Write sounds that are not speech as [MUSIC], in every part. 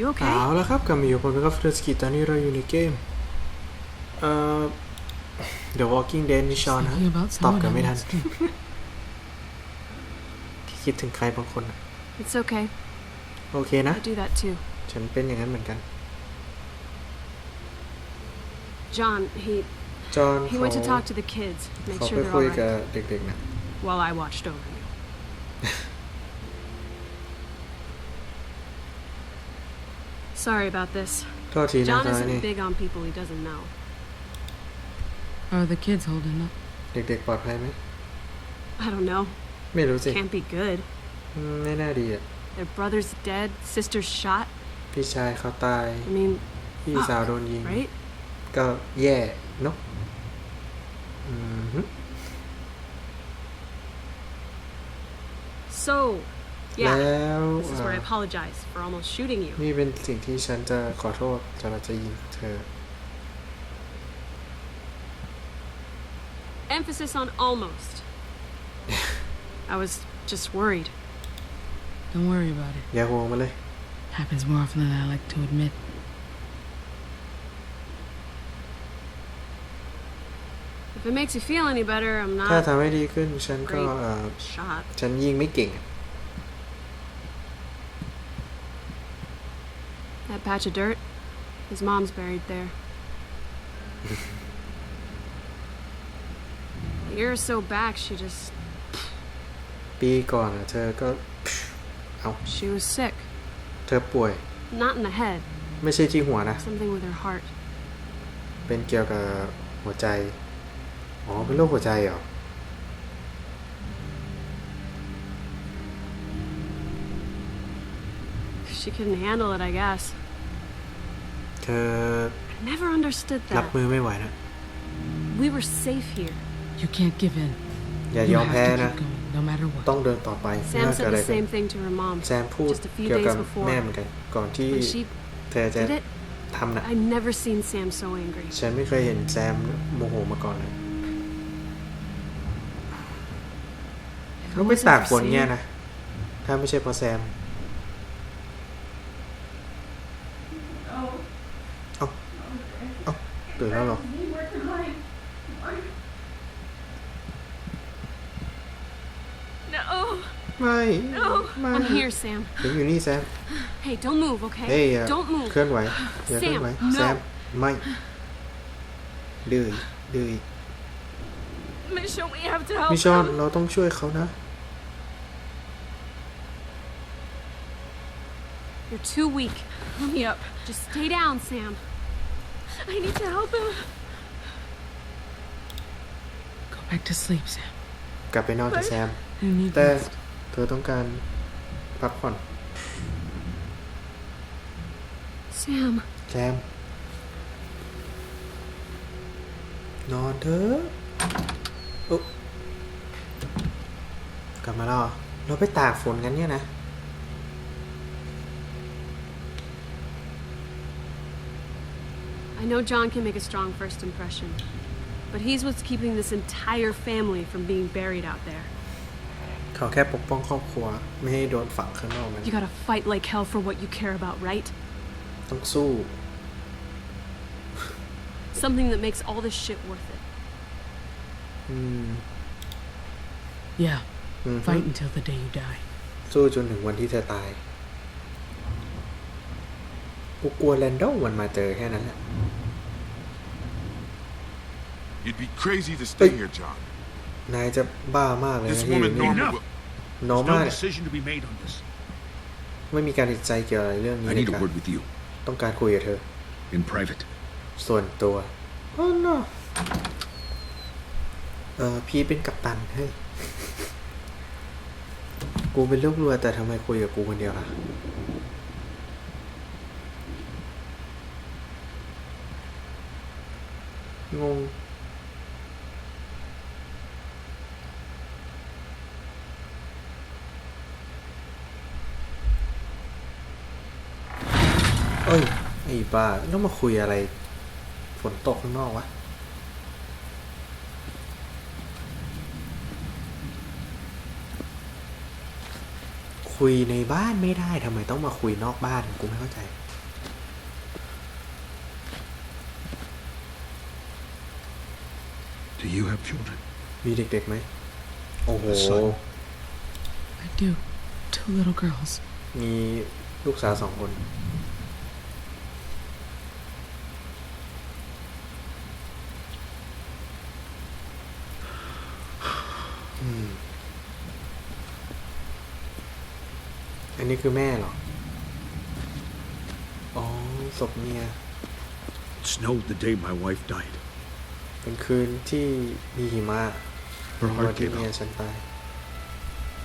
You okay? เอาละครับกลับมาอยู่กับผมครับเฟรสกิตอนนี้เราอยู่ในเกมเอ่อ ah, ah, The Walking Dead นิชอนนะ It's okay. โอเคนะ I do that too. ฉันเป็นอย่างนั้นเหมือนกัน John, he John he went to oh. talk to the kids, make oh, sure they're While I watched over you. [LAUGHS] sorry about this. Talk to you John isn't any. big on people he doesn't know. How are the kids holding up? Dick Dick ปลอดภัยไหม I don't know. It can Can't be good. อืมไม่น่าดีอ่ะ mm, Their brother's dead, sister's shot. I mean, you. right? ก็แย่เนอะอืมฮึ mm-hmm. So, yeah. แล้ว This is where I apologize for almost shooting you นี่เป็นสิ่งที่ฉันจะขอโทษสำหรับจะยิงเธอ emphasis on almost [LAUGHS] I was just worried don't worry about it อย่าห่วงมันเลย happens more often than I like to admit if it makes you feel any better I'm not ถ้าทำให้ดีขึ้น ฉันก็ great uh, shot ฉันยิงไม่เก่งอะ patch of dirt. His mom's buried there. a year or so back, she just. ปีก่อนเธอก็เอา She was sick. เธอป่วย Not in the head, ไม่ใช่ที่หัวนะ something with her heart. เป็นเกี่ยวกับหัวใจ อ๋อ เป็นโรคหัวใจเหรอ She couldn't handle it, I guess. ธอรับมือไม่ไหวนะ We were safe here. You can't give อย่ายอมแพ้นะต้องเดินต่อไปแซมพูดเกี่ยวกับแม่เหมือนกัน ก่อนที่เธอจะทำนะ ฉันไม่เคยเห็นแซมโมโหมาก่อนเลยเขาไม่ตากฝนเนี่ยนะ ถ้าไม่ใช่เพราะแซมร็จแล้วหรอไม่ไม่ here ผมอยู่นี่แซม Hey don't move okay Hey don't move เคลื่อนไหวอย่าเคลื่อนไหวแซมไม่ดื้อดื้อมิชอนมิชอนเราต้องช่วยเขานะ You're too weak. Let me up. Just stay down, Sam. I need to help him. Go back to sleep, Sam. กลับไปนอนกับแซม y แต่เธอต้องการพักผ่อน Sam, แซม นอนเถอะกลับมาแล้วเราไปตากฝนกันเนี่ยนะ I know John can make a strong first impression, but he's what's keeping this entire family from being buried out there. You gotta fight like hell for what you care about, right? [LAUGHS] Something that makes all this shit worth it. Hmm. Yeah. Mhm. Fight until the day you die. สู้จนถึงวันที่เธอตายกูกลัวแรนดอมมันมาเจอแค่นั้นแหละ You'd be crazy to stay here, John. นายจะบ้ามากเลยนะี่นี่น้อ e มากเยไม่มีการติดใจเกี่ยวกับเรื่องนี้เลยครับต้องการคุยกับเธอ in private. ส่วนตัวอ๋ no เออ พี่เป็นกัปตันเฮ้ยกูเป็นลูกเรือแต่ทำไมคุยกับกูคนเดียวล่ะงงเอ้ย ไอ้บ้าต้องมาคุยอะไร ฝนตกข้างนอกวะ คุยในบ้านไม่ได้ทำไมต้องมาคุยนอกบ้านกูไม่เข้าใจ children. มีเด็กๆไหมโอ้โห oh, I do. Two little girls. มีลูกสาวสองคนอันนี้คือแม่เหรอ It snowed the day my wife died. เป็นคืนที่มีหิมะโรยที่เมียฉันไป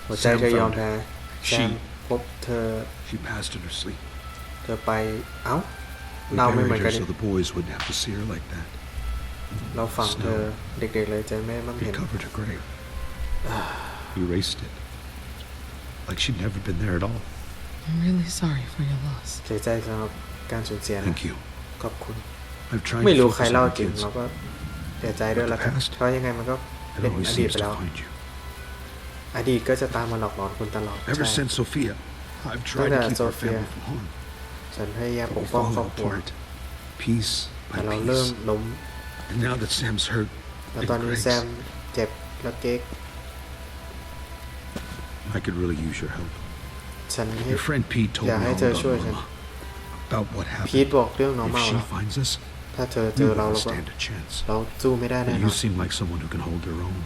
หัวใจเธอยอมแพ้แซมพบเธอ เธอไปเอ้าเราไม่เหมือนกัน เราฟังเธอเด็กๆเลยจะไม่มั่งเห็น erased it like she'd never been there at all I'm really sorry for your loss เสียใจสำหรับการสูญเสียนะ Thank you ขอบคุณ ไม่รู้ใครเล่าจริงเราก็เสียใจด้วยละรับเพราะยังไงมันก็เป็นอดีตไปแล้ว อดีตก็จะตามมาหลอกหลอนคุณตลอดใช่ตั้งแต่โซเฟียฉันพยายามปกป้องครอบครัวแต่เราเริ่มล้มแล้วตอนนี้แซมเจ็บแล้วเก๊ก I could really use your help. ฉันอยากให้เธอช่วยฉันพีทบอกเรื่องน้องเมาแล้วถ้าเธอเจ uh, You not stand a chance. You seem like someone who can hold their own.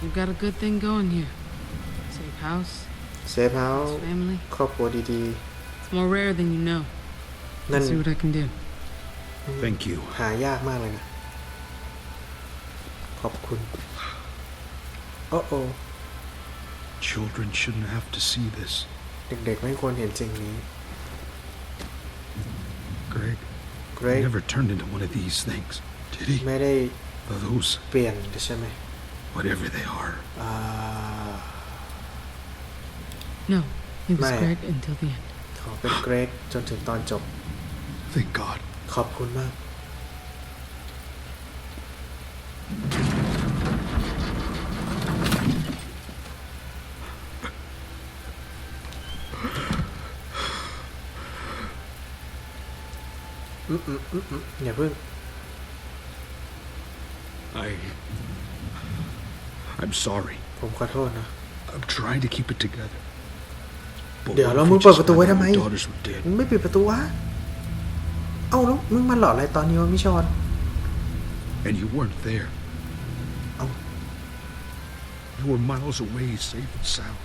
You've got a good thing going here. Safe house, Safe house. family. ครอบครัวดี It's more rare than you know. let Let's see what I can do. Mm. Thank you. หายากมากเลยนะขอบคุณโอ้โอ ah, Children shouldn't have to see this. เด็กๆไม่ควรเห็นสิ่งนี้ Greg, great. He never turned into one of these things, did he? ไม่ได้ Those. Whatever they are. Uh, No, he was ไม่ Greg until the end. ขอเป็นเกรกจนถึงตอนจบ oh, Thank God. ขอบคุณมาก I. I'm sorry. ผมขอโทษนะ I'm trying to keep it together. But เดี๋ยว what แล้ว if มึ we งเปิด just ประตู found ไว้ out ทำไม my not were dead? มึงไม่ปิดประตูวะเอ้าแล้วมึงมาหลอกอะไรตอนนี้วะมิชอน ah, And you weren't there. Oh. You were miles away, safe and sound.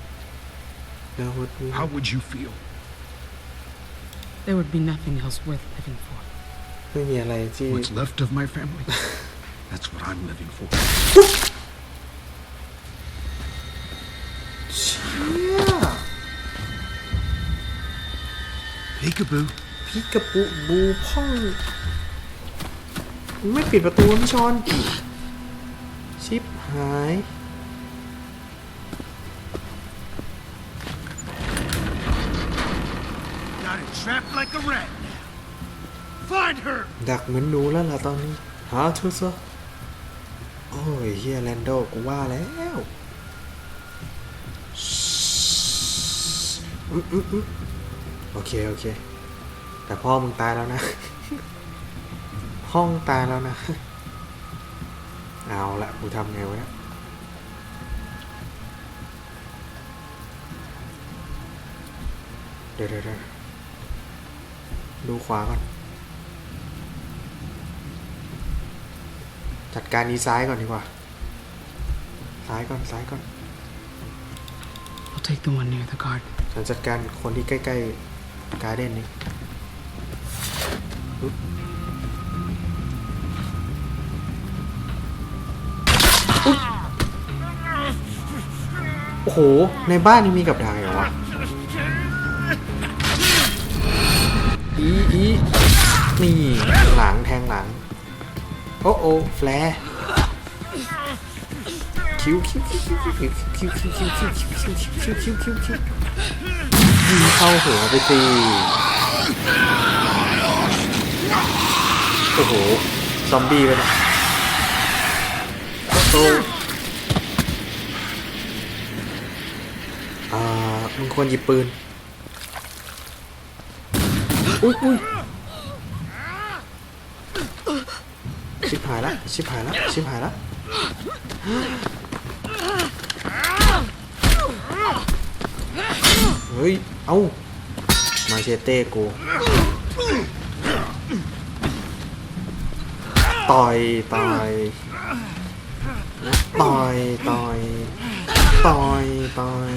เดี๋ยวกู How would you feel? There would be nothing else worth living for. ไม่มีอะไรที่ What's left of my family? That's what I'm living for. เชี่ย Peekaboo. peekaboo บูพ่องไม่ปิดประตูพี่ชอนชิปหาย Got it trapped like a rat. ดักเหมือนหนูแล้วล่ะตอนนี้หาเธอซะโอ้ยเฮียแลนโดกูว่าแล้วโอเคโอเคแต่พ่อมึงตายแล้วนะ ห้องตายแล้วนะเอาละกูทำไงวะเเดี๋ยวเดี๋ยวดูขวาก่อนจัดการนี้ซ้ายก่อนดีกว่า ซ้ายก่อน ซ้ายก่อน I'll take the one near the g a r d ฉันจัดการคนที่ใกล้ๆการ์เด้นนี้โอ้โห ในบ้านนี้มีกับดักเหรอวะ อีอีนี่ หลัง แทงหลังโอ้โอ้แฟลคิวคิวคิวคิวคิวคิวคิวคิวคิวคิวคิวคิวคิวคิวคิวคิวคิิเข้าหัวไปสิโอ้โหซอมบี้เลยนะโิวอ่ามึงควรหยิบปืนอุ้ยอุ้ยหายละชิบหายละชิบหายละเฮ้ย เอามาเชเต้กู ต่อยต่อย ต่อย ต่อยต่อยต่อย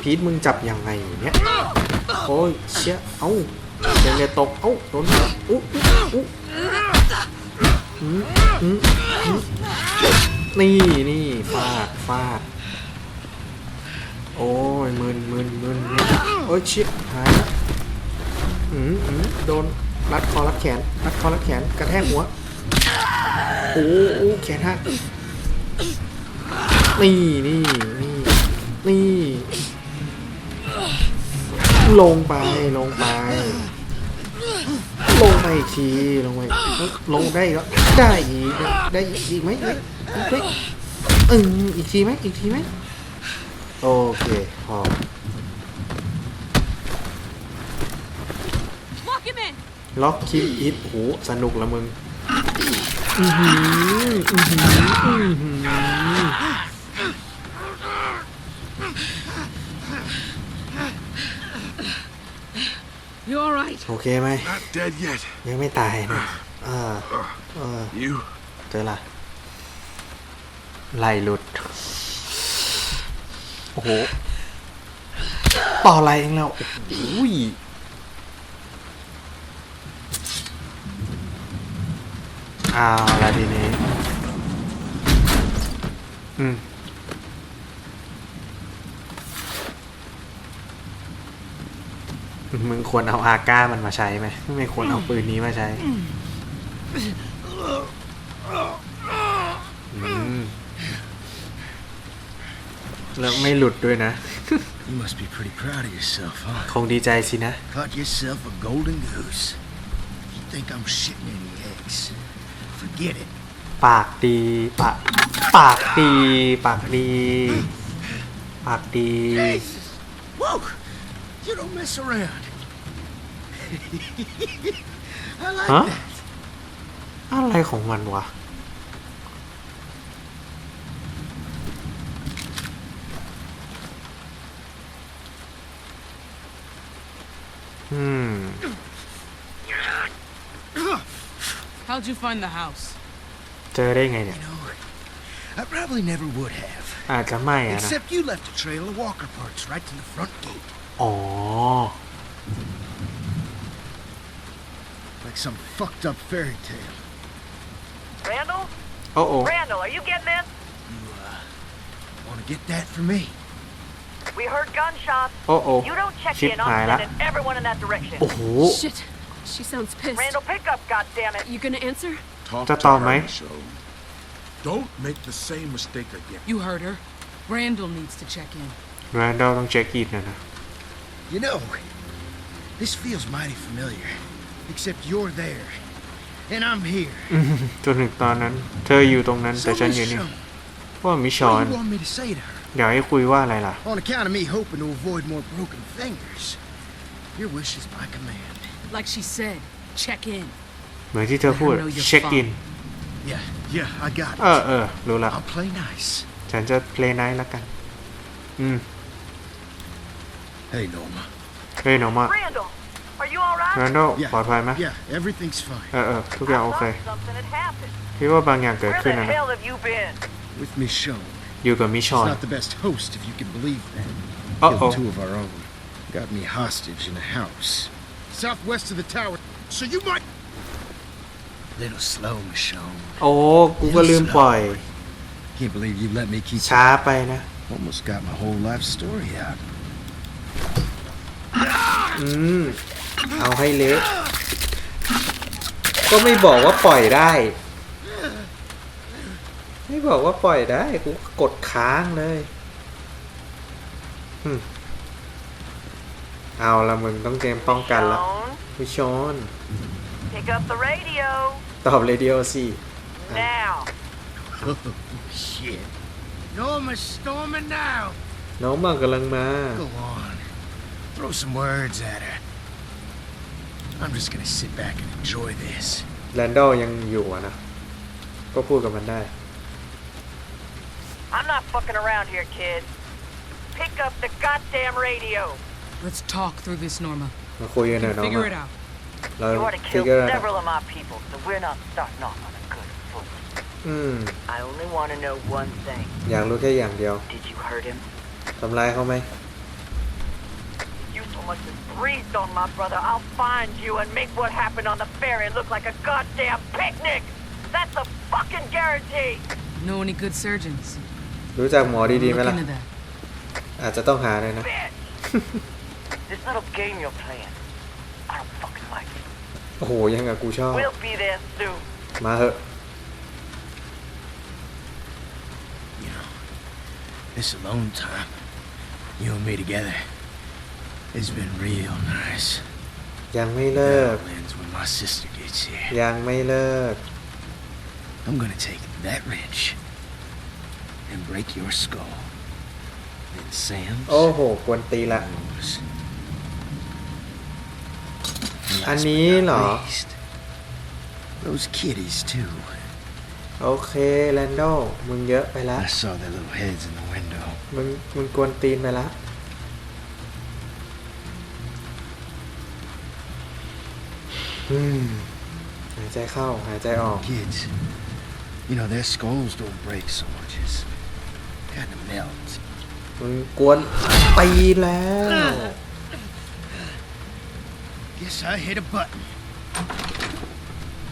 พีทมึงจับยังไงเนี่ยโอ้ยเชี่ยเอา้าเลยตกเอ้าโดนอู้อู้นี่นี่ฟาดฟาดโอ้ยมึนมึนมึนโอ้ยชิบหายละอืมอืมโดน รัดคอ รัดแขน รัดคอ รัดแขน กระแทกหัว โอ้โอ้แขนหักนี่นี่นี่นี่ ลงไปลงไปลงมปชีทีลงมปลงได้กแล้วได้อีกได้อีกไหมไฮ้ีกองอีกทีไหมอีกทีไหมโอเคพอล็อกคิปอิทโหสนุกละมึงอือหืออือหืออือหือ You all right? โอเคไหม Not dead yet. ยังไม่ตายนะเออเออ You? เจอละไหลหลุดโอ้โหต่อไหลเองแล้วอุ้ยอ้าวละทีนี้อืมมึงควรเอาอาก้ามันมาใช้ไหมไม่ควรเอาปืนนี้มาใช้แล้วไม่หลุดด้วยนะ You must be pretty proud of yourself, huh? คงดีใจสินะ Caught yourself a golden goose. You think I'm shitting any eggs? Forget it. ปากดีปากปากดีปากดีปากดี Woke. You don't mess around. [LAUGHS] I like ฮะ that. อะไรของมนวะอืม hmm. How'd you find the house? I probably never would have. Ah, Except you left a trail of walker parts right to the front gate. Oh. Like some fucked up fairy tale. Randall? Uh oh. Randall, are you getting this? You, uh, want to get that for me? We heard gunshots. Uh oh. You don't check Shit in, on am everyone in that direction. Oh. Shit. She sounds pissed. Randall, pick up, goddammit. You gonna answer? Talk That's all, mate. So don't make the same mistake again. You heard her. Randall needs to check in. Randall don't check in, Anna. You know, this feels mighty familiar. Except you're there. And I'm here. จนถึงตอนนั้น เธออยู่ตรงนั้น แต่ฉันอยู่นี่ว่ามิชอนอยากให้คุยว่าอะไรล่ะ On account of me hoping to avoid more broken fingers. Your wish is my command. Like she said, check in. เหมือนที่เธอพูดเช็คอิน Yeah, yeah, I got it. เออเออรู้ละ I'll play nice. ฉันจะ play nice ละกันอืม Hey, Norma. Hey, Norma. Randall, are you alright? Randall, ปลอดภัยไหม Yeah, everything's fine. Uh, uh, okay. something had happened. คิดว่าบางอย่างเกิด Where ขึ้น the นะนะ hell have you been? With Michonne. อยู่กับมิช He's อน not the best host, if you can believe that. Uh-oh. Killed two of our own. Got me hostage in a house. Southwest of the tower. So you might... Little slow, Michonne. Oh, โอ้กูก็ลืมปล่อย Can't believe you let me keep... ช้าไปนะ eh, Almost got my whole life story out. อืม เอาให้เล็ก ก็ไม่บอกว่าปล่อยได้ ไม่บอกว่าปล่อยได้กูกดค้างเลยเอาละมึงต้องเตรียมป้องกันละวิชอน ตอบเรดิโอสิ Now shit Norma's t o r m i n g now น้องมากำลังมา Go on Throw some words at her. I'm just gonna sit back and enjoy this. แลนดอลยังอยู่อะนะก็พูดกับมันได้ I'm not fucking around here, kid. Pick up the goddamn radio. Let's talk through this, Norma. มาคุยกันหน่อยน้อง Figure it out. You want to kill several of my people, so we're not starting off on a good foot. อืม hmm. I only want to know one thing. Hmm. อยากรู้แค่อย่างเดียว Did you hurt him? ทำร้ายเขาไหม much as breathed on my brother, I'll find you and make what happened on the ferry look like a goddamn picnic! That's a fucking guarantee! Know any good surgeons? รู้จักหมอดีๆไหมล่ะอาจจะต้องหาเลยนะ [LAUGHS] This little game you're playing, I don't fucking like it. [LAUGHS] โอ้โหยังกับกูชอบ We'll be there soon. มาเถอะ This alone time, you and me together. It's been real nice. ยังไม่เลิก That ends when my sister gets here. ยังไม่เลิก I'm gonna take that wrench and break your skull. Then Sam's. โอ้โหกวนตีละ oh, yours. And last but อันนี้เหรอ? not least, Those kitties too. โอเคแลนโดมึงเยอะไปละ I saw their little heads in the window. มึงมึงกวนตีนไปละอืมหายใจเข้าหายใจออก hmm. Kids, you know, their skulls don't break so much as kind of melt. มันกวนตีแล้ว Guess I hit a button.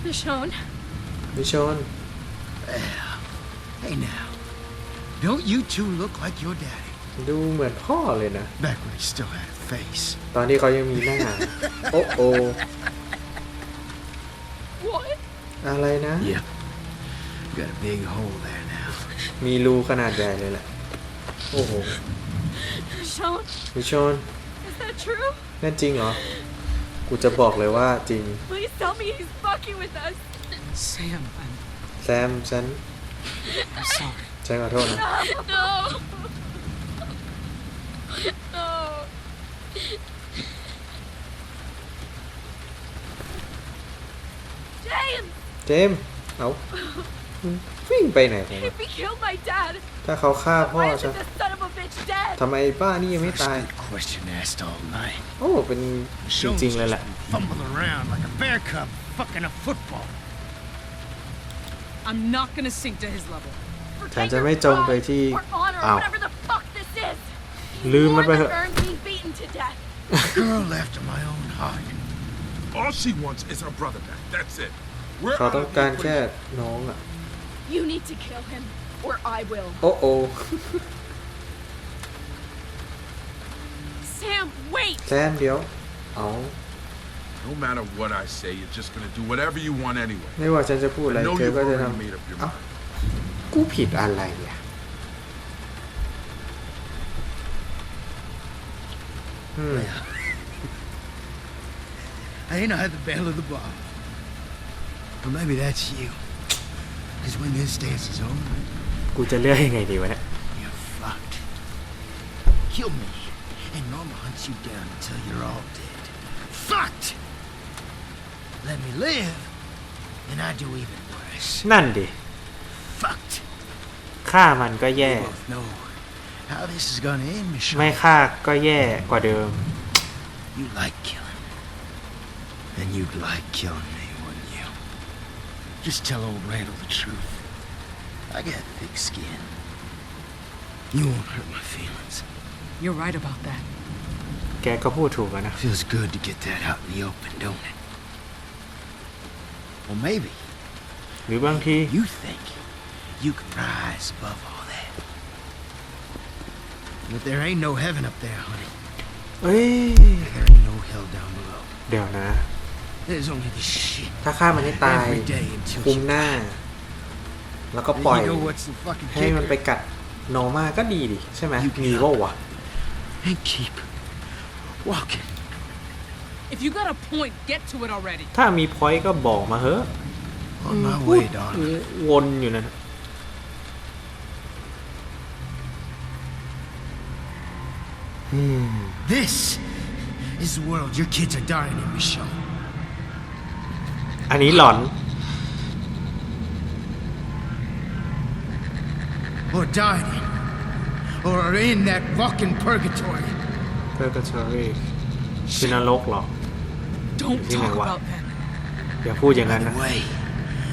Michonne, Michonne. Hey now, don't you two look like your daddy? ดูเหมือนพ่อเลยนะ Back when he still had a face. [LAUGHS] ตอนที่เขายังมีหน้า [LAUGHS] อะไรนะมีรูขนาดใหญ่เลยแหละโอ้โหมิชอนนั่นจริงเหรอกูจะบอกเลยว่าจริง p l e แซมฉันฉันขอโทษนะ n เจมส์เอาวิ่งไปไหนถ้าเขาฆ่า พ่อฉันทำไมป้านี่ยังไม่ตาย โอ้ เป็นจริงๆเลยแหละฉันจะไม่จมไปที่อ้าวลืมมันไปเถอะ All she wants is her brother back. That's it. เขาต้องการแค่น้องอ่ะ You need to kill him or I will โอ้โอ้ Sam wait แซมเดี๋ยว เอา No matter what I say, you're just gonna do whatever you want anyway. ไม่ว่าฉันจะพูดอะไร I know เธอ you've ก็จะ already ท made up your ำเอ้า mind. กูผิดอะไรอ่ะอืม I ain't I had the battle of the bomb. Or maybe that's you. Because when this dance is over, กูจะเลือกยังไงดีวะเนี่ย you're fucked. Kill me, and Mama hunts you down until you're all dead. Fucked! Let me live, and I do even worse. นั่นดิ Fucked. ฆ่ามันก็แย่ You both know how this is gonna end, Michelle. You like killing. And you'd like killing just tell old Randall the truth. I got thick skin. You won't hurt my feelings. You're right about that. แกก็พูดถูกนะ. Feels good to get that out in the open, don't it? Well, maybe หรือบางที you think you can rise above all that. But there ain't no heaven up there, honey. There ain't no hell down below. เดี๋ยวนะถ้าฆ่ามันให้ตายคุมหน้าแล้วก็ปล่อยให้มันไปกัดโนมาก็ดีดิใช่ไหมมีว่าวะ If you got a point, get to it already. ถ้ามีพอยต์ก็บอกมาเฮ้อะวนอยู่นะอืม This is the world your kids are dying in, Michelle. อันนี้หลอนโอ้ดายน์โอ้รนแอดวอคินเพอร์กทอรี่เพอร์กทอรี่ที่นรกหรอที่ไหนวะอย่าพูดอย่างนั้นนะ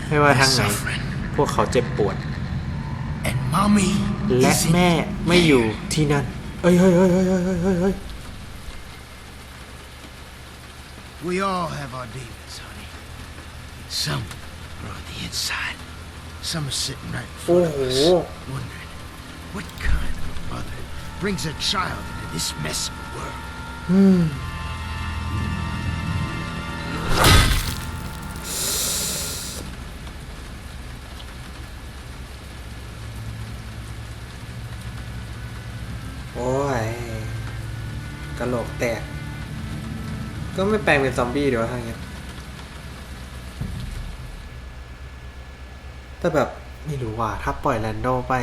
ไม่ว่าทางไหนพวกเขาเจ็บปวดและแม่ไม่อยู่ที่นั่นเฮ้ยเฮ้ยเฮ้ยเฮ้ยเฮ้ยเฮ้ย We all have our demons, honey. Some are on the inside. Some are sitting right in front of us, mm-hmm. wondering what kind of mother brings a child into this mess of a world. Hmm. ก็ไม่แปลงเป็นซอมบี้เดี๋ยวทางเนี้ยแต่แบบไม่รู้ว่าถ้าปล่อยแลนโดไป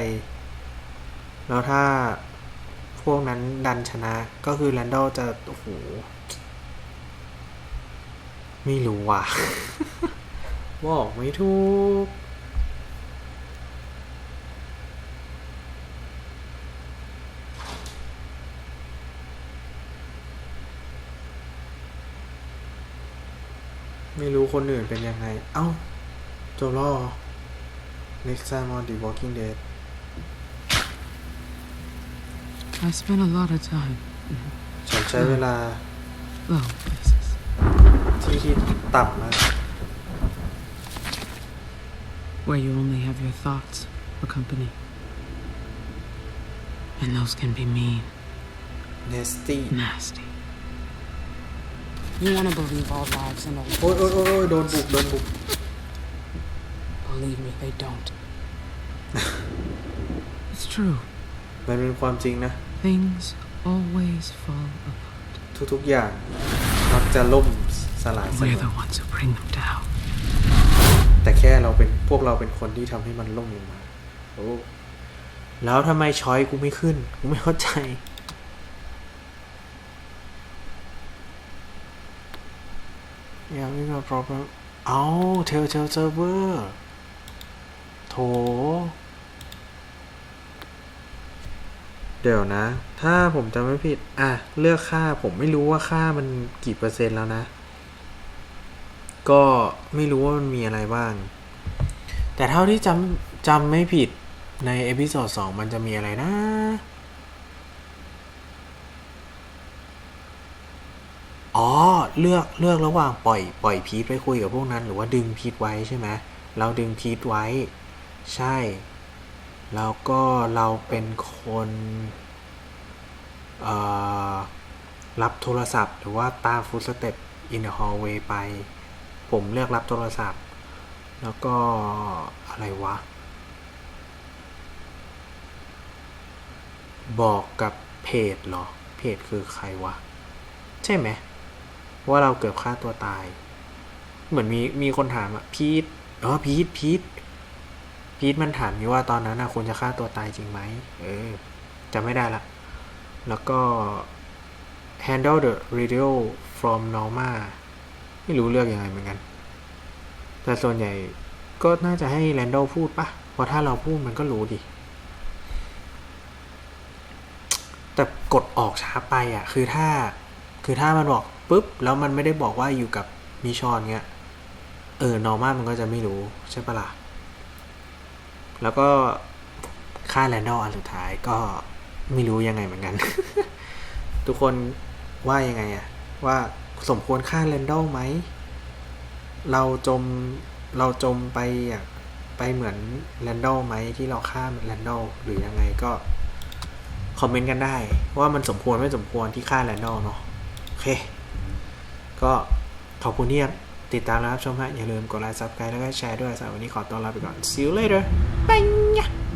แล้วถ้าพวกนั้นดันชนะ ก็คือแลนโดจะ โอ้โห ไม่รู้ว่ะบอกไม่ถูก ไม่รู้คนอื่นเป็นยังไง เอา้าจบแล้ว next time on The Walking Dead. I spent a lot of time. ฉันใช้เวลา Long places. Where you only have your thoughts for company. And those can be mean, nasty nasty. You want to believe all lives and oh, oh, oh, don't book. believe me they don't it's true มันเป็นความจริงนะ things always fall apart ทุกๆอย่างมักจะล่มสลายเสมอแต่แค่เราเป็น พวกเราเป็นคนที่ทำให้มันล่มลงมาโอ้แล้วทำไมช้อยกูไม่ขึ้น กูไม่เข้าใจยังไม่มี t a problem. ทลเทลเซ e ร์ server. โถ เดี๋ยวนะ ถ้าผมจำไม่ผิด อ่ะเลือกค่า ผมไม่รู้ว่าค่ามันกี่เปอร์เซ็นต์แล้วนะ ก็ไม่รู้ว่ามันมีอะไรบ้าง แต่เท่าที่จำจำไม่ผิด ในเอพิโซดสองมันจะมีอะไรนะ อ๋อ เลือก เลือกระหว่างปล่อยปล่อยพีทไปคุยกับพวกนั้น หรือว่าดึงพีทไว้ใช่ไหมเราดึงพีทไว้ใช่ แล้วก็เราเป็นคนรับโทรศัพท์ หรือว่าตาฟูสเต็ปอินฮอลเวย์ไป ผมเลือกรับโทรศัพท์ แล้วก็อะไรวะ บอกกับเพจเหรอ เพจคือใครวะ ใช่ไหม ว่าเราเกือบฆ่าตัวตาย เหมือนมี มีคนถามอะพีทอ๋อพีทพีทพีทมันถามอยู่ว่าตอนนั้นควรจะฆ่าตัวตายจริงไหม เออ จะไม่ได้ละแล้วก็ handle the radio from Norma ไม่รู้เลือกอยังไงเหมือนกัน แต่ส่วนใหญ่ก็น่าจะให้แลนโดพูดปะเพราะถ้าเราพูดมันก็รู้ดิ แต่กดออกช้าไปอ่ะคือถ้า คือถ้ามันบอกปุ๊บ แล้วมันไม่ได้บอกว่าอยู่กับมิชอนเงี้ย เออ นอร์มามันก็จะไม่รู้ ใช่ปะละ่ะแล้วก็ค่าแลนดอลอันสุดท้ายก็ไม่รู้ยังไงเหมือนกัน ทุกคนว่ายังไงอะว่าสมควรค่าแลนดอลไหมเราจมเราจมไปอะไปเหมือนแลนดอลไหมที่เราค่าแลนดอลหรือยังไงก็คอมเมนต์กันได้ ว่ามันสมควรไม่สมควรที่ค่าแลนดอลเนาะโอเค ก็ขอบคุณที่ติดตามนะครับชมฮะอย่าลืมกดไลค์ซับสไครต์แล้วก็แชร์ด้วยสำหรับวันนี้ขอตัวลาไปก่อน see you later bye